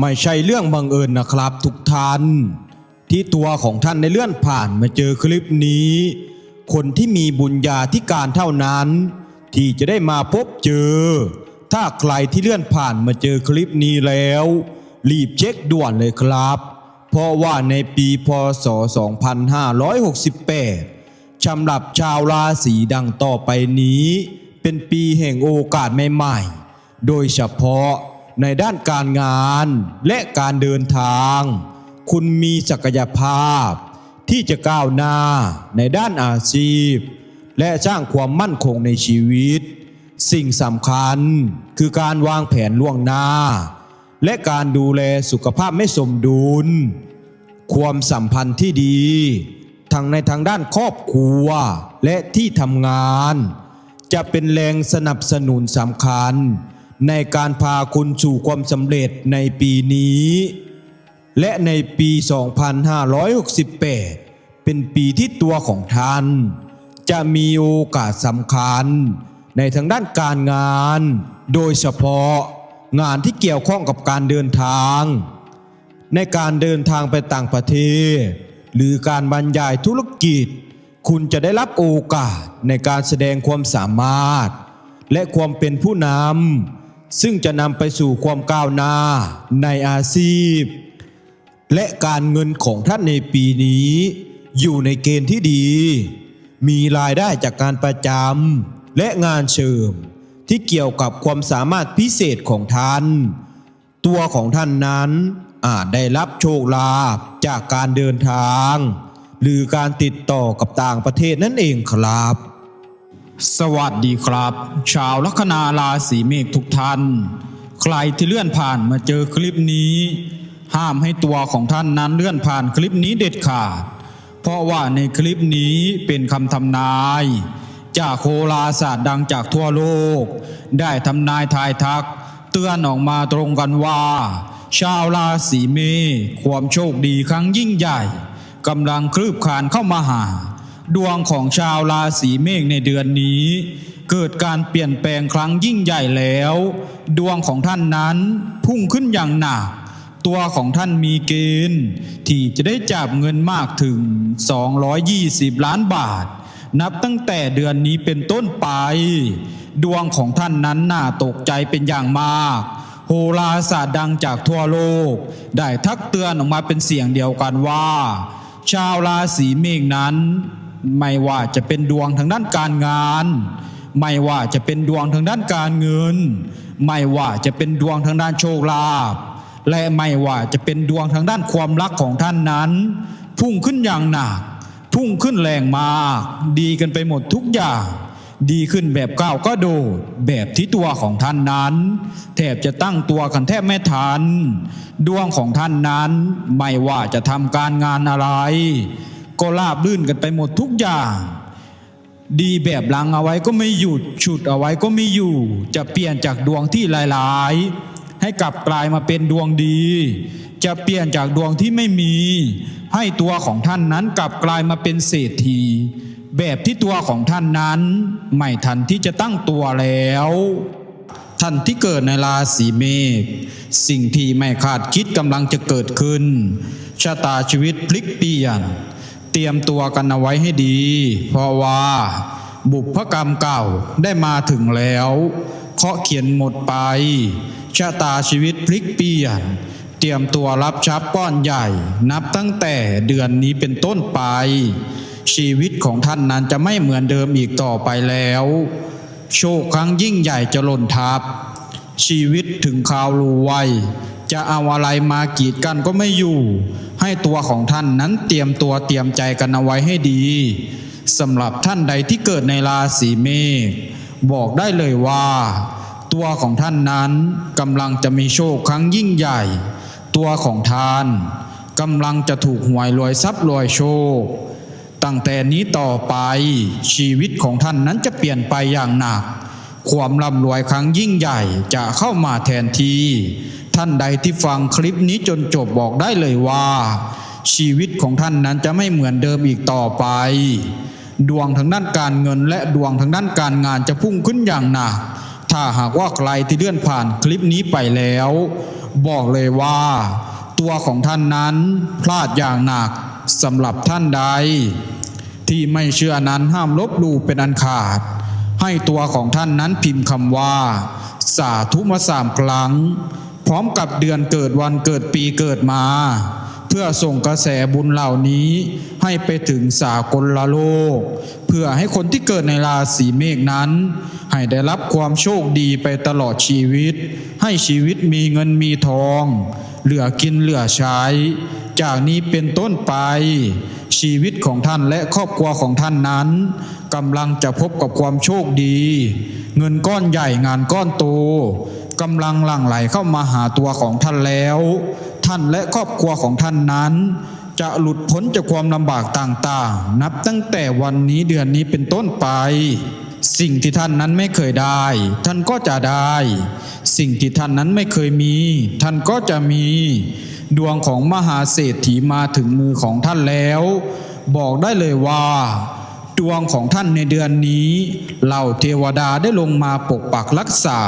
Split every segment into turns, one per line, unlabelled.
ไม่ใช่เรื่องบังเอิญนะครับ ทุกท่าน ที่ตัวของท่านได้เลื่อนผ่านมาเจอคลิปนี้ คนที่มีบุญญาธิการเท่านั้น ที่จะได้มาพบเจอ ถ้าใครที่เลื่อนผ่านมาเจอคลิปนี้แล้ว รีบเช็คด่วนเลยครับ เพราะว่าในปีพศ 2568สำหรับชาวราศีดังต่อไปนี้ เป็นปีแห่งโอกาสใหม่ๆ โดยเฉพาะ ในด้านการงานและการเดินทาง คุณมีศักยภาพ ที่จะก้าวหน้าในด้านอาชีพ และสร้างความมั่นคงในชีวิต สิ่งสำคัญคือการวางแผนล่วงหน้า และการดูแลสุขภาพไม่สมดุล ความสัมพันธ์ที่ดี ทั้งในทางด้านครอบครัวและที่ทำงาน จะเป็นแรงสนับสนุนสำคัญ ในการพาคุณสู่ความสำเร็จในปีนี้ และในปี 2568 เป็นปีที่ตัวของท่าน จะมีโอกาสสำคัญ ในทางด้านการงาน โดยเฉพาะงานที่เกี่ยวข้องกับการเดินทาง ในการเดินทางไปต่างประเทศ หรือการบรรยายธุรกิจ คุณจะได้รับโอกาสในการแสดงความสามารถ และความเป็นผู้นำ ซึ่งจะนำไปสู่ความก้าวหน้าในอาชีพ และการเงินของท่านในปีนี้ อยู่ในเกณฑ์ที่ดี มีรายได้จากการประจำและงานเชิมที่เกี่ยวกับความสามารถพิเศษของท่าน ตัวของท่านนั้นอาจได้รับโชคลาภจากการเดินทาง หรือการติดต่อกับต่างประเทศนั่นเองครับ
สวัสดีครับ ชาวลัคนาราศีเมษทุกท่าน ใครที่เลื่อนผ่านมาเจอคลิปนี้ ห้ามให้ตัวของท่านนั้นเลื่อนผ่านคลิปนี้เด็ดขาด เพราะว่าในคลิปนี้เป็นคำทำนาย จากโคราศาสตร์ดังจากทั่วโลก ได้ทำนายทายทัก เตือนออกมาตรงกันว่า ชาวราศีเมษความโชคดีครั้งยิ่งใหญ่กำลังคลืบคลานเข้ามาหา ดวงของชาวราศีเมษในเดือนนี้ เกิดการเปลี่ยนแปลงครั้งยิ่งใหญ่แล้ว ดวงของท่านนั้นพุ่งขึ้นอย่างหนัก ตัวของท่านมีเกณฑ์ ที่จะได้จับเงินมากถึง 220 ล้านบาท นับตั้งแต่เดือนนี้เป็นต้นไป ดวงของท่านนั้นน่าตกใจเป็นอย่างมากโหราศาสตร์ดังจากทั่วโลก ได้ทักเตือนออกมาเป็นเสียงเดียวกันว่า ชาวราศีเมษนั้น ไม่ว่าจะเป็นดวงทางด้านการงาน ไม่ว่าจะเป็นดวงทางด้านการเงิน ไม่ว่าจะเป็นดวงทางด้านโชคลาภและไม่ว่าจะเป็นดวงทางด้านความรักของท่านนั้น พุ่งขึ้นอย่างหนัก พุ่งขึ้นแรงมาก ดีกันไปหมดทุกอย่าง ดีขึ้นแบบก้าวก็โดดแบบที่ตัวของท่านนั้น แทบจะตั้งตัวกันแทบไม่ทัน ดวงของท่านนั้น ไม่ว่าจะทำการงานอะไร ก็ราบลื่นกันไปหมดทุกอย่าง ดีแบบลังเอาไว้ก็ไม่หยุดฉุดเอาไว้ก็ไม่อยู่ จะเปลี่ยนจากดวงที่หลายๆ ให้กลับกลายมาเป็นดวงดี จะเปลี่ยนจากดวงที่ไม่มี ให้ตัวของท่านนั้นกลับกลายมาเป็นเศรษฐีแบบที่ตัวของท่านนั้น ไม่ทันที่จะตั้งตัวแล้ว ท่านที่เกิดในราศีเมษสิ่งที่ไม่คาดคิดกำลังจะเกิดขึ้นชะตาชีวิตพลิกเปลี่ยน ตรียมตัวกันเอาไว้ให้ดี เพราะว่าบุพกรรมเก่าได้มาถึงแล้วเคาะเขียนหมดไปชะตาชีวิตพลิกเปลี่ยน เตรียมตัวรับทรัพย์ก้อนใหญ่ นับตั้งแต่เดือนนี้เป็นต้นไป ชีวิตของท่านนั้นจะไม่เหมือนเดิมอีกต่อไปแล้ว โชคครั้งยิ่งใหญ่จะหล่นทับ ชีวิตถึงคราวรูไวจะเอาอะไรมากีดกันก็ไม่อยู่ ให้ตัวของท่านนั้นเตรียมตัวเตรียมใจกันเอาไว้ให้ดีสำหรับท่านใดที่เกิดในราศีเมษบอกได้เลยว่า ตัวของท่านนั้นกำลังจะมีโชคครั้งยิ่งใหญ่ ตัวของท่านกำลังจะถูกหวยรวยทรัพย์รวยโชค ตั้งแต่นี้ต่อไปชีวิตของท่านนั้นจะเปลี่ยนไปอย่างหนัก ความร่ำรวยครั้งยิ่งใหญ่จะเข้ามาแทนที่ ท่านใดที่ฟังคลิปนี้จนจบบอกได้เลยว่า ชีวิตของท่านนั้นจะไม่เหมือนเดิมอีกต่อไป ดวงทางด้านการเงินและดวงทางด้านการงานจะพุ่งขึ้นอย่างหนักถ้าหากว่าใครที่เลื่อนผ่านคลิปนี้ไปแล้ว บอกเลยว่า ตัวของท่านนั้นพลาดอย่างหนักสำหรับท่านใด ที่ไม่เชื่อนั้นห้ามลบหลู่เป็นอันขาด ให้ตัวของท่านนั้นพิมพ์คำว่า สาธุมาสามครั้ง พร้อมกับเดือนเกิดวันเกิดปีเกิดมา เพื่อส่งกระแสบุญเหล่านี้ให้ไปถึงสากลละโลก เพื่อให้คนที่เกิดในราศีเมษนั้น ให้ได้รับความโชคดีไปตลอดชีวิต ให้ชีวิตมีเงินมีทอง เหลือกินเหลือใช้ จากนี้เป็นต้นไปชีวิตของท่านและครอบครัวของท่านนั้นกำลังจะพบกับความโชคดี เงินก้อนใหญ่งานก้อนโตกำลังหลั่งไหลเข้ามาหาตัวของท่านแล้ว ท่านและครอบครัวของท่านนั้น จะหลุดพ้นจากความลำบากต่างๆ นับตั้งแต่วันนี้เดือนนี้เป็นต้นไป สิ่งที่ท่านนั้นไม่เคยได้ ท่านก็จะได้ สิ่งที่ท่านนั้นไม่เคยมี ท่านก็จะมี ดวงของมหาเศรษฐีมาถึงมือของท่านแล้ว บอกได้เลยว่า ดวงของท่านในเดือนนี้เหล่าเทวดาได้ลงมาปกปักรักษา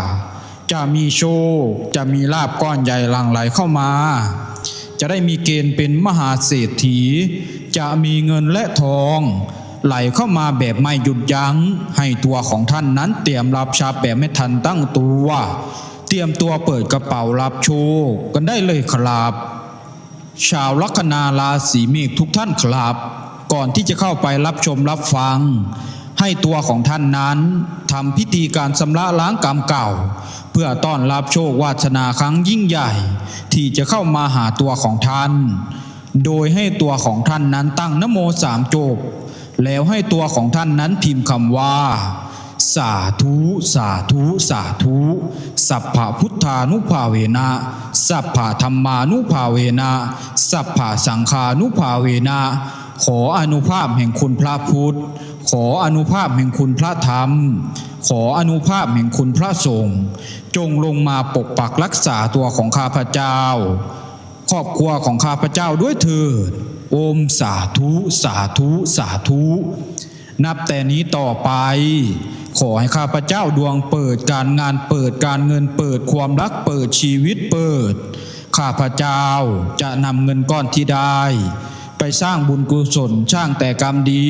จะมีโชคจะมีลาบก้อนใหญ่หลั่งไหลเข้ามา จะได้มีเกณฑ์เป็นมหาเศรษฐี จะมีเงินและทองไหลเข้ามาแบบไม่หยุดยัง้ง ให้ตัวของท่านนั้นเตรียมรับทรัพย์แบบไม่ทันตั้งตัว เตรียมตัวเปิดกระเป๋ารับโชคกันได้เลยครับ ชาวลัคนาราศีเมษทุกท่านครับ ก่อนที่จะเข้าไปรับชมรับฟัง ให้ตัวของท่านนั้นทำพิธีการชำระล้างกรรมเก่า เพื่อต้อนรับโชควาสนาครั้งยิ่งใหญ่ ที่จะเข้ามาหาตัวของท่าน โดยให้ตัวของท่านนั้นตั้งนโมสามจบ แล้วให้ตัวของท่านนั้นพิมพ์คำว่าสาธุสาธุสาธุ สัพพพุทธานุภาเวนะสัพพธรรมานุภาเวนะสัพพสังฆานุภาเวนะ ขออนุภาพแห่งคุณพระพุทธ ขออนุภาพแห่งคุณพระธรรม ขออนุภาพแห่งคุณพระสงฆ์จงลงมาปกปักรักษาตัวของข้าพเจ้า ครอบครัวของข้าพเจ้าด้วยเถิดโอมสาธุสาธุสาธุ นับแต่นี้ต่อไป ขอให้ข้าพเจ้าดวงเปิดการงานเปิดการเงินเปิดความรักเปิดชีวิตเปิด ข้าพเจ้าจะนำเงินก้อนที่ได้ ไปสร้างบุญกุศลสร้างแต่กรรมดี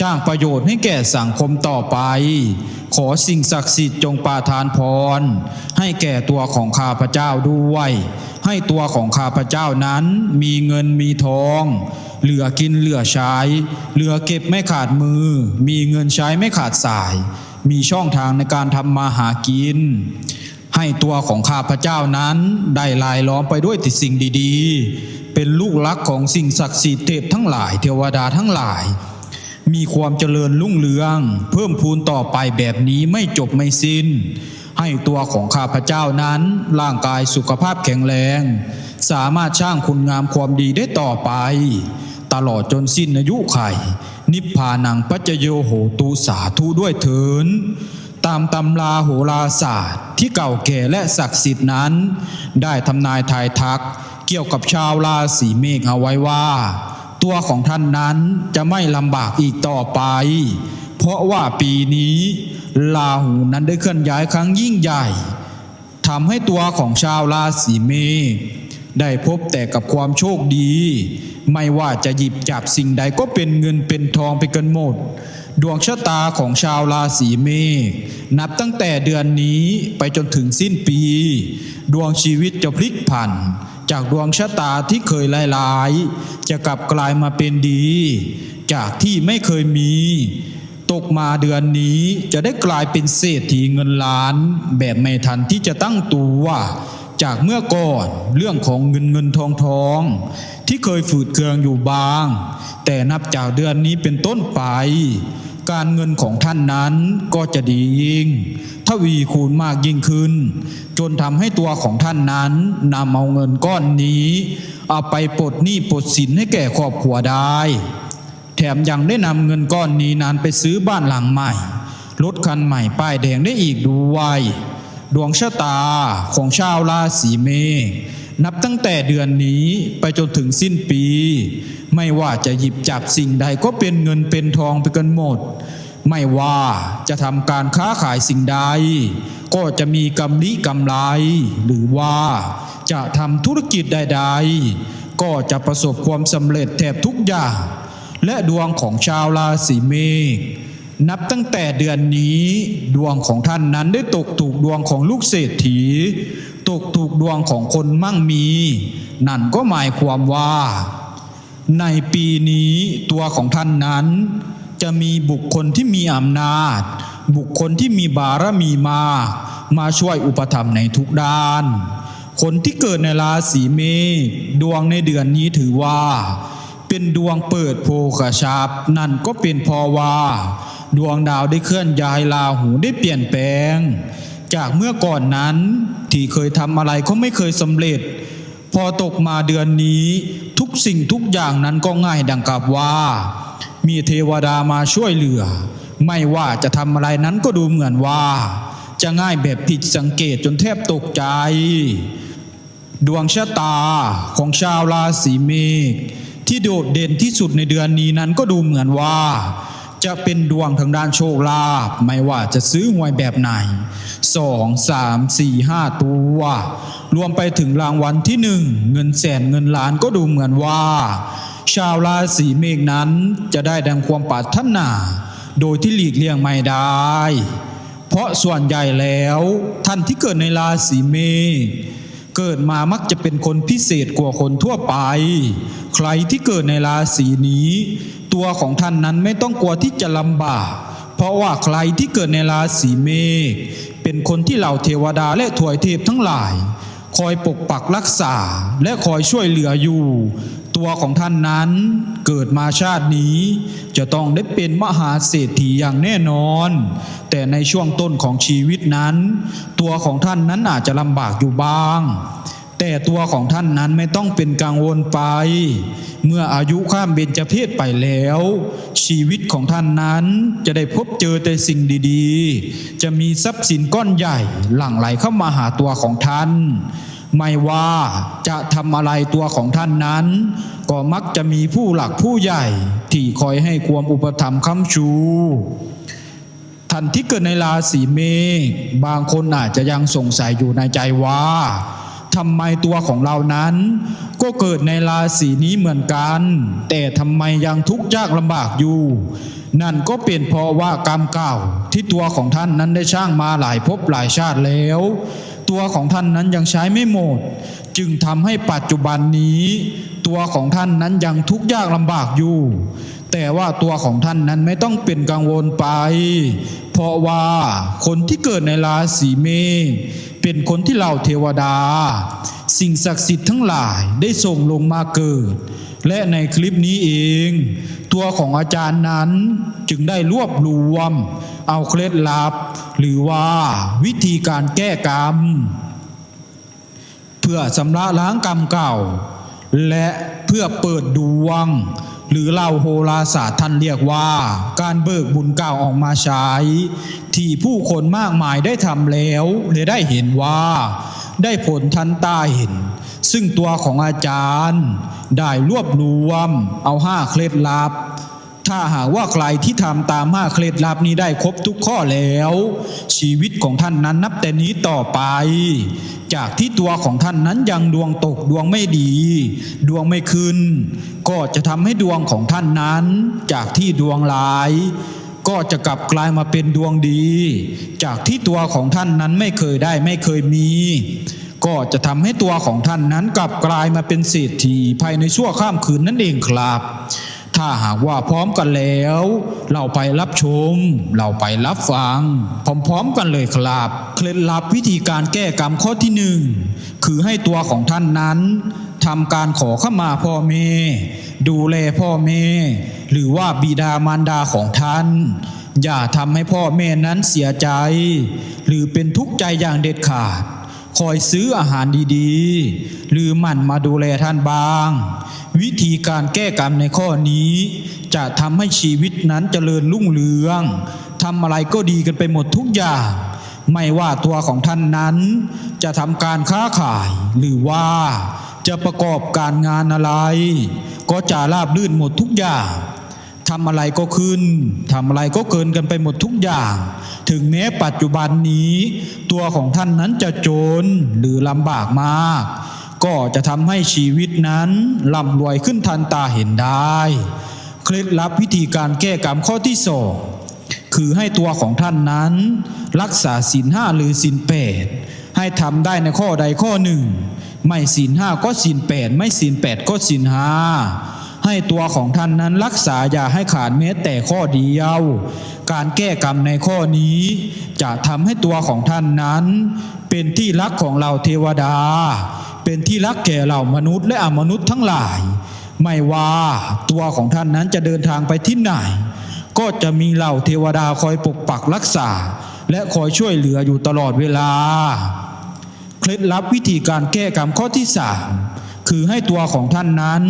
สร้างประโยชน์ให้แก่สังคมต่อไป ขอสิ่งศักดิ์สิทธิ์จงประทานพร ให้แก่ตัวของข้าพเจ้าด้วย ให้ตัวของข้าพเจ้านั้นมีเงินมีทอง เหลือกินเหลือใช้ เหลือเก็บไม่ขาดมือ มีเงินใช้ไม่ขาดสาย มีช่องทางในการทำมาหากินให้ตัวของข้าพเจ้านั้นได้ลายล้อมไปด้วยแต่สิ่งดี ๆ เป็นลูกรักของสิ่งศักดิ์สิทธิ์เทพทั้งหลายเทวดาทั้งหลาย มีความเจริญรุ่งเรือง เพิ่มพูนต่อไปแบบนี้ไม่จบไม่สิ้น ให้ตัวของข้าพเจ้านั้น ร่างกายสุขภาพแข็งแรง สามารถสร้างคุณงามความดีได้ต่อไป ตลอดจนสิ้นอายุไข นิพพานังปัจจโยโหตุสาธุด้วยเถินตามตำราโหราศาสตร์ที่เก่าแก่และศักดิ์สิทธิ์นั้น ได้ทำนายทายทัก กี่ยวกับชาวราศีเมษเอาไว้ว่า ตัวของท่านนั้นจะไม่ลำบากอีกต่อไป เพราะว่าปีนี้ลาหูนั้นได้เคลื่อนย้ายครั้งยิ่งใหญ่ทำให้ตัวของชาวราศีเมษได้พบแต่กับความโชคดี ไม่ว่าจะหยิบจับสิ่งใดก็เป็นเงินเป็นทองไปกันหมด ดวงชะตาของชาวราศีเมษนับตั้งแต่เดือนนี้ไปจนถึงสิ้นปี ดวงชีวิตจะพลิกผัน จากดวงชะตาที่เคยลายๆ จะกลับกลายมาเป็นดี จากที่ไม่เคยมี ตกมาเดือนนี้จะได้กลายเป็นเศรษฐีเงินล้าน แบบไม่ทันที่จะตั้งตัวจากเมื่อก่อนเรื่องของเงินเงินทองทอง ที่เคยฝืดเคืองอยู่บาง แต่นับจากเดือนนี้เป็นต้นไป การเงินของท่านนั้นก็จะดียิ่งทวีคูณมากยิ่งขึ้น จนทำให้ตัวของท่านนั้นนำเอาเงินก้อนนี้ เอาไปปลดหนี้ปลดสินให้แก่ครอบครัวได้ แถมยังได้นำเงินก้อนนี้นั้นไปซื้อบ้านหลังใหม่รถคันใหม่ป้ายแดงได้อีกด้วยดวงชะตาของชาวราศีเมษนับตั้งแต่เดือนนี้ไปจนถึงสิ้นปี ไม่ว่าจะหยิบจับสิ่งใดก็เป็นเงินเป็นทองไปกันหมด ไม่ว่าจะทำการค้าขายสิ่งใด ก็จะมีกำลิกำไร หรือว่าจะทำธุรกิจใดๆ ก็จะประสบความสำเร็จแทบทุกอย่าง และดวงของชาวราศีเมษนับตั้งแต่เดือนนี้ดวงของท่านนั้นได้ตกถูกดวงของลูกเศรษฐี ตกถูกดวงของคนมั่งมี นั่นก็หมายความว่า ในปีนี้ตัวของท่านนั้น จะมีบุคคลที่มีอำนาจ บุคคลที่มีบารมีมา มาช่วยอุปถัมภ์ในทุกด้าน คนที่เกิดในราศีเมษดวงในเดือนนี้ถือว่า เป็นดวงเปิดโภคชาบนั่นก็เป็นพอว่าดวงดาวได้เคลื่อนย้ายราหูได้เปลี่ยนแปลง จากเมื่อก่อนนั้นที่เคยทำอะไรก็ไม่เคยสำเร็จ พอตกมาเดือนนี้ สิ่งทุกอย่างนั้นก็ง่ายดังกับว่า มีเทวดามาช่วยเหลือ ไม่ว่าจะทำอะไรนั้นก็ดูเหมือนว่า จะง่ายแบบผิดสังเกตจนแทบตกใจ ดวงชะตาของชาวราศีเมษที่โดดเด่นที่สุดในเดือนนี้นั้นก็ดูเหมือนว่า จะเป็นดวงทางด้านโชคลาภไม่ว่าจะซื้อหวยแบบไหนสองสามสี่ห้าตัว รวมไปถึงรางวัลที่หนึ่งเงินแสนเงินล้านก็ดูเหมือนว่า ชาวราศีเมษนั้นจะได้ดังความปรารถนา โดยที่หลีกเลี่ยงไม่ได้ เพราะส่วนใหญ่แล้วท่านที่เกิดในราศีเมษเกิดมามักจะเป็นคนพิเศษกว่าคนทั่วไป ใครที่เกิดในราศีนี้ ตัวของท่านนั้นไม่ต้องกลัวที่จะลำบาก เพราะว่าใครที่เกิดในราศีเมษเป็นคนที่เหล่าเทวดาและถวยเทพทั้งหลาย คอยปกปักรักษาและคอยช่วยเหลืออยู่ ตัวของท่านนั้นเกิดมาชาตินี้ จะต้องได้เป็นมหาเศรษฐีอย่างแน่นอน แต่ในช่วงต้นของชีวิตนั้น ตัวของท่านนั้นอาจจะลำบากอยู่บ้าง แต่ตัวของท่านนั้นไม่ต้องเป็นกังวลไป เมื่ออายุข้ามเบญจเพศไปแล้ว ชีวิตของท่านนั้นจะได้พบเจอแต่สิ่งดีๆ จะมีทรัพย์สินก้อนใหญ่หลั่งไหลเข้ามาหาตัวของท่าน ไม่ว่าจะทำอะไรตัวของท่านนั้น ก็มักจะมีผู้หลักผู้ใหญ่ ที่คอยให้ความอุปถัมภ์ค้ำชูท่านที่เกิดในราศีเมษบางคนอาจจะยังสงสัยอยู่ในใจว่า ทำไมตัวของเรานั้น ก็เกิดในราศีนี้เหมือนกัน แต่ทำไมยังทุกข์ยากลำบากอยู่ นั่นก็เป็นเพราะว่ากรรมเก่าที่ตัวของท่านนั้นได้ช่างมาหลายภพหลายชาติแล้ว ตัวของท่านนั้นยังใช้ไม่หมด จึงทำให้ปัจจุบันนี้ ตัวของท่านนั้นยังทุกข์ยากลำบากอยู่ แต่ว่าตัวของท่านนั้นไม่ต้องเป็นกังวลไป เพราะว่าคนที่เกิดในราศีเมษ เป็นคนที่เหล่าเทวดา สิ่งศักดิ์สิทธิ์ทั้งหลายได้ส่งลงมาเกิด และในคลิปนี้เอง ตัวของอาจารย์นั้นจึงได้รวบรวม เอาเคล็ดลับ หรือว่าวิธีการแก้กรรม เพื่อชำระล้างกรรมเก่า และเพื่อเปิดดวง หรือเล่าโหราศาสตร์ท่านเรียกว่า การเบิกบุญเก่าออกมาใช้ ที่ผู้คนมากมายได้ทำแล้วเลยได้เห็นว่า ได้ผลทันตาเห็น ซึ่งตัวของอาจารย์ ได้รวบรวมเอาห้าเคล็ดลับ ถ้าหากว่าใครที่ทำตามห้าเคล็ดลับนี้ได้ครบทุกข้อแล้ว ชีวิตของท่านนั้นนับแต่นี้ต่อไป จากที่ตัวของท่านนั้นยังดวงตกดวงไม่ดี ดวงไม่ขึ้น ก็จะทำให้ดวงของท่านนั้น จากที่ดวงร้ายก็จะกลับกลายมาเป็นดวงดี จากที่ตัวของท่านนั้นไม่เคยได้ไม่เคยมี ก็จะทำให้ตัวของท่านนั้นกลับกลายมาเป็นเศรษฐีภายในชั่วข้ามคืนนั่นเองครับ ถ้าหากว่าพร้อมกันแล้ว เราไปรับชม เราไปรับฟัง พร้อมๆกันเลยครับ เคล็ดลับวิธีการแก้กรรมข้อที่หนึ่งคือให้ตัวของท่านนั้นทำการขอข้ามาพ่อแม่ดูแลพ่อแม่หรือว่าบิดามารดาของท่าน อย่าทำให้พ่อแม่นั้นเสียใจ หรือเป็นทุกข์ใจอย่างเด็ดขาด คอยซื้ออาหารดีๆ หรือมั่นมาดูแลท่านบ้าง วิธีการแก้กรรมในข้อนี้ จะทำให้ชีวิตนั้นเจริญรุ่งเรืองทำอะไรก็ดีกันไปหมดทุกอย่าง ไม่ว่าตัวของท่านนั้น จะทำการค้าขายหรือว่าจะประกอบการงานอะไร ก็จะราบรื่นหมดทุกอย่าง ทำอะไรก็ขึ้นทำอะไรก็เกินกันไปหมดทุกอย่าง ถึงแม้ปัจจุบันนี้ ตัวของท่านนั้นจะจนหรือลำบากมาก ก็จะทำให้ชีวิตนั้นร่ำรวยขึ้นทันตาเห็นได้ เคล็ดลับวิธีการแก้กรรมข้อที่สองคือให้ตัวของท่านนั้น รักษาศีลห้าหรือศีลแปดให้ทำได้ในข้อใดข้อหนึ่ง ไม่ศีลห้าก็ศีลแปดไม่ศีลแปดก็ศีลห้า ให้ตัวของท่านนั้นรักษาอย่าให้ขาดแม้แต่ข้อเดียว การแก้กรรมในข้อนี้ จะทำให้ตัวของท่านนั้น เป็นที่รักของเราเทวดา เป็นที่รักแก่เหล่ามนุษย์และอมนุษย์ทั้งหลาย ไม่ว่าตัวของท่านนั้นจะเดินทางไปที่ไหน ก็จะมีเหล่าเทวดาคอยปกปักรักษา และคอยช่วยเหลืออยู่ตลอดเวลา เคล็ดลับวิธีการแก้กรรมข้อที่สามคือให้ตัวของท่านนั้น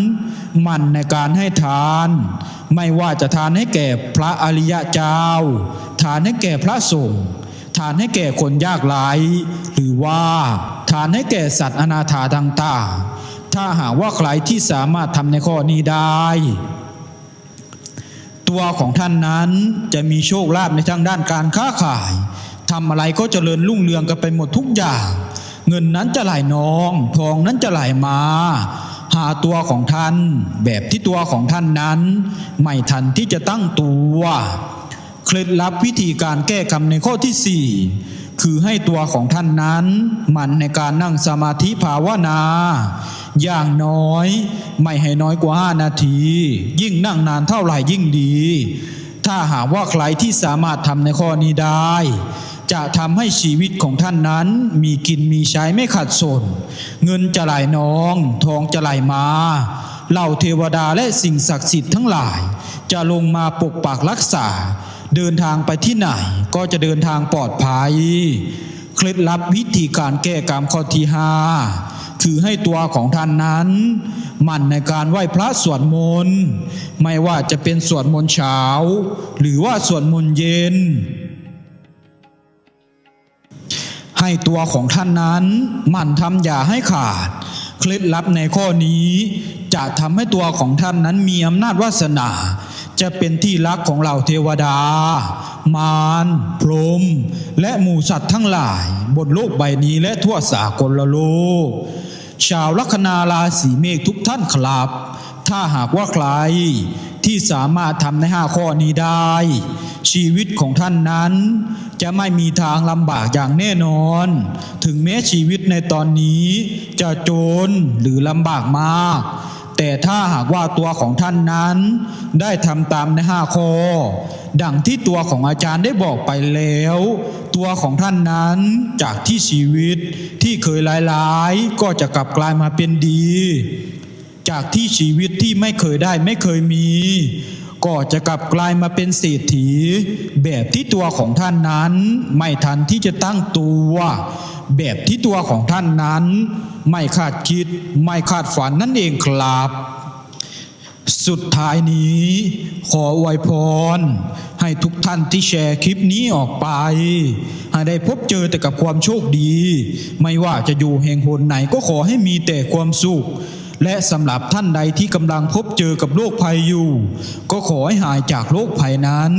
มั่นในการให้ทาน ไม่ว่าจะทานให้แก่พระอริยะเจ้า ทานให้แก่พระสงฆ์ทานให้แก่คนยากไร้หรือว่าทานให้แก่สัตว์อนาถาต่างๆ ถ้าหากว่าใครที่สามารถทำในข้อนี้ได้ ตัวของท่านนั้นจะมีโชคลาภในทางด้านการค้าขายทำอะไรก็เจริญรุ่งเรืองกันไปหมดทุกอย่าง เงินนั้นจะไหลนอง ทองนั้นจะไหลมา หาตัวของท่าน แบบที่ตัวของท่านนั้น ไม่ทันที่จะตั้งตัวเคล็ดลับวิธีการแก้กรรมในข้อที่สี่คือให้ตัวของท่านนั้นหมันในการนั่งสมาธิภาวนา อย่างน้อย ไม่ให้น้อยกว่า 5 นาที ยิ่งนั่งนานเท่าไหร่ยิ่งดี ถ้าหากว่าใครที่สามารถทำในข้อนี้ได้ จะทำให้ชีวิตของท่านนั้นมีกินมีใช้ไม่ขาดสน เงินจะไหลนอง ทองจะไหลมาเหล่าเทวดาและสิ่งศักดิ์สิทธิ์ทั้งหลาย จะลงมาปกปักรักษา เดินทางไปที่ไหนก็จะเดินทางปลอดภัย เคล็ดลับวิธีการแก้กรรมข้อที่ห้าคือให้ตัวของท่านนั้น มั่นในการไหว้พระสวดมนต์ไม่ว่าจะเป็นสวดมนต์เช้า หรือว่าสวดมนต์เย็น ให้ตัวของท่านนั้นมั่นทำอย่าให้ขาด เคล็ดลับในข้อนี้ จะทำให้ตัวของท่านนั้นมีอำนาจวาสนา จะเป็นที่รักของเหล่าเทวดา มารพรหมและหมู่สัตว์ทั้งหลาย บนโลกใบนี้และทั่วสากลโลก ชาวลัคนาราศีเมษทุกท่านครับ ถ้าหากว่าใครที่สามารถทำในห้าข้อนี้ได้ ชีวิตของท่านนั้น จะไม่มีทางลำบากอย่างแน่นอน ถึงแม้ชีวิตในตอนนี้จะจนหรือลำบากมาก แต่ถ้าหากว่าตัวของท่านนั้น ได้ทำตามในห้าข้อ ดังที่ตัวของอาจารย์ได้บอกไปแล้ว ตัวของท่านนั้นจากที่ชีวิตที่เคยร้ายๆ ก็จะกลับกลายมาเป็นดี จากที่ชีวิตที่ไม่เคยได้ไม่เคยมี ก็จะกลับกลายมาเป็นเศรษฐี แบบที่ตัวของท่านนั้น ไม่ทันที่จะตั้งตัว แบบที่ตัวของท่านนั้น ไม่คาดคิด ไม่คาดฝันนั่นเองครับสุดท้ายนี้ขออวยพร ให้ทุกท่านที่แชร์คลิปนี้ออกไป ให้ได้พบเจอแต่กับความโชคดี ไม่ว่าจะอยู่แห่งหนไหนก็ขอให้มีแต่ความสุข และสำหรับท่านใดที่กำลังพบเจอกับโรคภัยอยู่ ก็ขอให้หายจากโรคภัยนั้น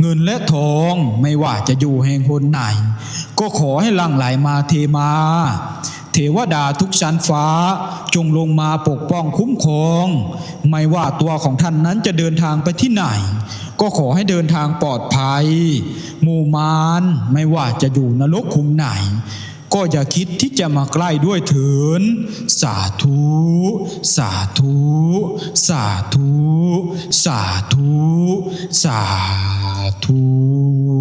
เงินและทองไม่ว่าจะอยู่แห่งหนไหน ก็ขอให้หลั่งไหลมาเทมา เทวดาทุกชั้นฟ้าจงลงมาปกป้องคุ้มครอง ไม่ว่าตัวของท่านนั้นจะเดินทางไปที่ไหน ก็ขอให้เดินทางปลอดภัย มูมารไม่ว่าจะอยู่นรกคุมไหน ก็อย่าคิดที่จะมาใกล้ด้วยเถิน สาธุ สาธุ สาธุ สาธุ สาธุ